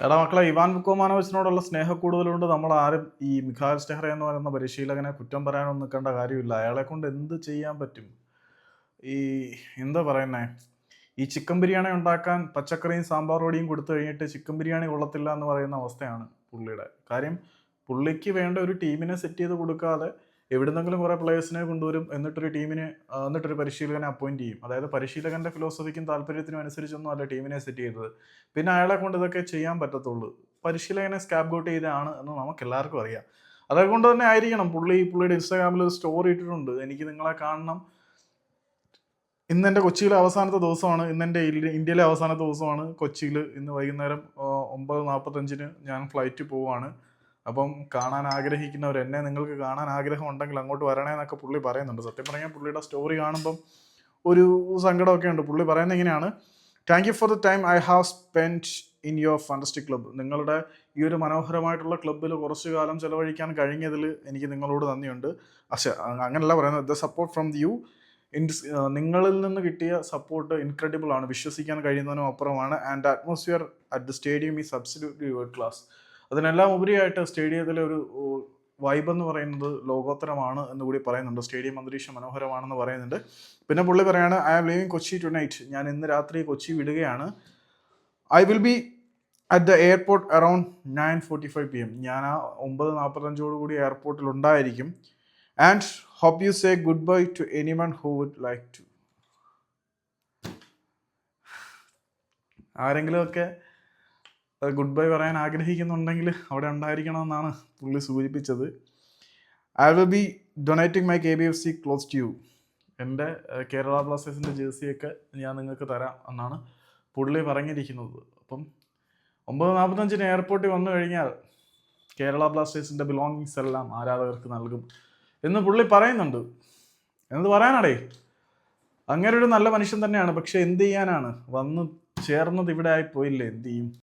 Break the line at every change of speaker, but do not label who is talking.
എടാ മക്കളെ ഇവാൻ ബുക്കോമാനോവിച്ചിനോടുള്ള സ്നേഹ കൂടുതലുകൊണ്ട് നമ്മൾ ആരും ഈ മിഖാൽ സ്റ്റെഹ്റ എന്ന് പറയുന്ന പരിശീലകനെ കുറ്റം പറയാനൊന്നും നിൽക്കേണ്ട കാര്യമില്ല. അയാളെ കൊണ്ട് എന്ത് ചെയ്യാൻ പറ്റും? ഈ എന്താ പറയുന്നേ? ഈ ചിക്കൻ ബിരിയാണി ഉണ്ടാക്കാൻ പച്ചക്കറിയും സാമ്പാർ പൊടിയും കൊടുത്തു കഴിഞ്ഞിട്ട് ചിക്കൻ ബിരിയാണി കൊള്ളത്തില്ല എന്ന് പറയുന്ന അവസ്ഥയാണ് പുള്ളിയുടെ കാര്യം. പുള്ളിക്ക് വേണ്ട ഒരു ടീമിനെ സെറ്റ് ചെയ്ത് കൊടുക്കാതെ എവിടുന്നെങ്കിലും കുറേ പ്ലേയേഴ്സിനെ കൊണ്ടുവരും എന്നിട്ടൊരു ടീമിനെ എന്നിട്ടൊരു പരിശീലകനെ അപ്പോയിന്റ് ചെയ്യും. അതായത് പരിശീലകന്റെ ഫിലോസഫിക്കും താല്പര്യത്തിനും അനുസരിച്ചൊന്നും അല്ല ടീമിനെ സെറ്റ് ചെയ്തത്. പിന്നെ അയാളെ കൊണ്ട് ഇതൊക്കെ ചെയ്യാൻ പറ്റത്തുള്ളൂ. പരിശീലകനെ സ്കാബ് ഔട്ട് ചെയ്താണ് എന്ന് നമുക്ക് എല്ലാവർക്കും അറിയാം. അതുകൊണ്ട് തന്നെ ആയിരിക്കണം. പുള്ളി പുള്ളിയുടെ ഇൻസ്റ്റാഗ്രാമിൽ ഒരു സ്റ്റോറി ഇട്ടിട്ടുണ്ട്. എനിക്ക് നിങ്ങളെ കാണണം. ഇന്ന് എന്റെ കൊച്ചിയിലെ അവസാനത്തെ ദിവസമാണ്. ഇന്ന് എന്റെ ഇന്ത്യയിലെ അവസാനത്തെ ദിവസമാണ് കൊച്ചിയിൽ ഇന്ന് വൈകുന്നേരം ഒമ്പത് നാൽപ്പത്തഞ്ചിന് ഞാൻ ഫ്ലൈറ്റ് പോവാണ്. അപ്പം കാണാൻ ആഗ്രഹിക്കുന്നവർ എന്നെ നിങ്ങൾക്ക് കാണാൻ ആഗ്രഹം ഉണ്ടെങ്കിൽ അങ്ങോട്ട് വരണേ എന്നൊക്കെ പുള്ളി പറയുന്നുണ്ട്. സത്യം പറഞ്ഞാൽ പുള്ളിയുടെ സ്റ്റോറി കാണുമ്പം ഒരു സങ്കടമൊക്കെ ഉണ്ട്. പുള്ളി പറയുന്നത് ഇങ്ങനെയാണ്. Thank you for the time I have spend in your fantastic club നിങ്ങളുടെ ഈ ഒരു മനോഹരമായിട്ടുള്ള ക്ലബ്ബിൽ കുറച്ച് കാലം ചെലവഴിക്കാൻ കഴിഞ്ഞതിൽ എനിക്ക് നിങ്ങളോട് നന്ദിയുണ്ട്. പക്ഷേ അങ്ങനെയല്ല പറയുന്നത്. The support from you in നിങ്ങളിൽ നിന്ന് കിട്ടിയ സപ്പോർട്ട് ഇൻക്രെഡിബിൾ ആണ്. വിശ്വസിക്കാൻ കഴിയുന്നതിനും അപ്പുറമാണ്. And atmosphere at the stadium is absolutely world class അതിനെല്ലാം ഉപരിയായിട്ട് സ്റ്റേഡിയത്തിലെ ഒരു വൈബ് എന്ന് പറയുന്നത് ലോകോത്തരമാണ് എന്ന് കൂടി പറയുന്നുണ്ട്. സ്റ്റേഡിയം അന്തരീക്ഷം മനോഹരമാണെന്ന് പറയുന്നുണ്ട്. പിന്നെ പുള്ളി പറയാണ് I am leaving Kochi tonight ഞാൻ ഇന്ന് രാത്രി കൊച്ചി വിടുകയാണ്. I will be at the airport around nine forty five P M ഞാൻ ആ ഒമ്പത് നാൽപ്പത്തഞ്ചോട് കൂടി എയർപോർട്ടിൽ ഉണ്ടായിരിക്കും. And hope you say goodbye to anyone who would like to ആരെങ്കിലുമൊക്കെ ഗുഡ് ബൈ പറയാൻ ആഗ്രഹിക്കുന്നുണ്ടെങ്കിൽ അവിടെ ഉണ്ടായിരിക്കണമെന്നാണ് പുള്ളി സൂചിപ്പിച്ചത്. I will be donating my K B F C clothes to you. എന്റെ കേരള ബ്ലാസ്റ്റേഴ്സിന്റെ ജേഴ്സിയൊക്കെ ഞാൻ നിങ്ങൾക്ക് തരാം എന്നാണ് പുള്ളി പറഞ്ഞിരിക്കുന്നത്. അപ്പം ഒമ്പത് നാൽപ്പത്തഞ്ചിന് എയർപോർട്ടിൽ വന്നു കഴിഞ്ഞാൽ കേരള ബ്ലാസ്റ്റേഴ്സിന്റെ ബിലോങ്ങിങ്സ് എല്ലാം ആരാധകർക്ക് നൽകും എന്ന് പുള്ളി പറയുന്നുണ്ട്. എന്നത് പറയാനാടേ? അങ്ങനെ ഒരു നല്ല മനുഷ്യൻ തന്നെയാണ്. പക്ഷെ എന്ത് ചെയ്യാനാണ്? വന്ന് ചേർന്നത് ഇവിടെ ആയി പോയില്ലേ? എന്ത് ചെയ്യും?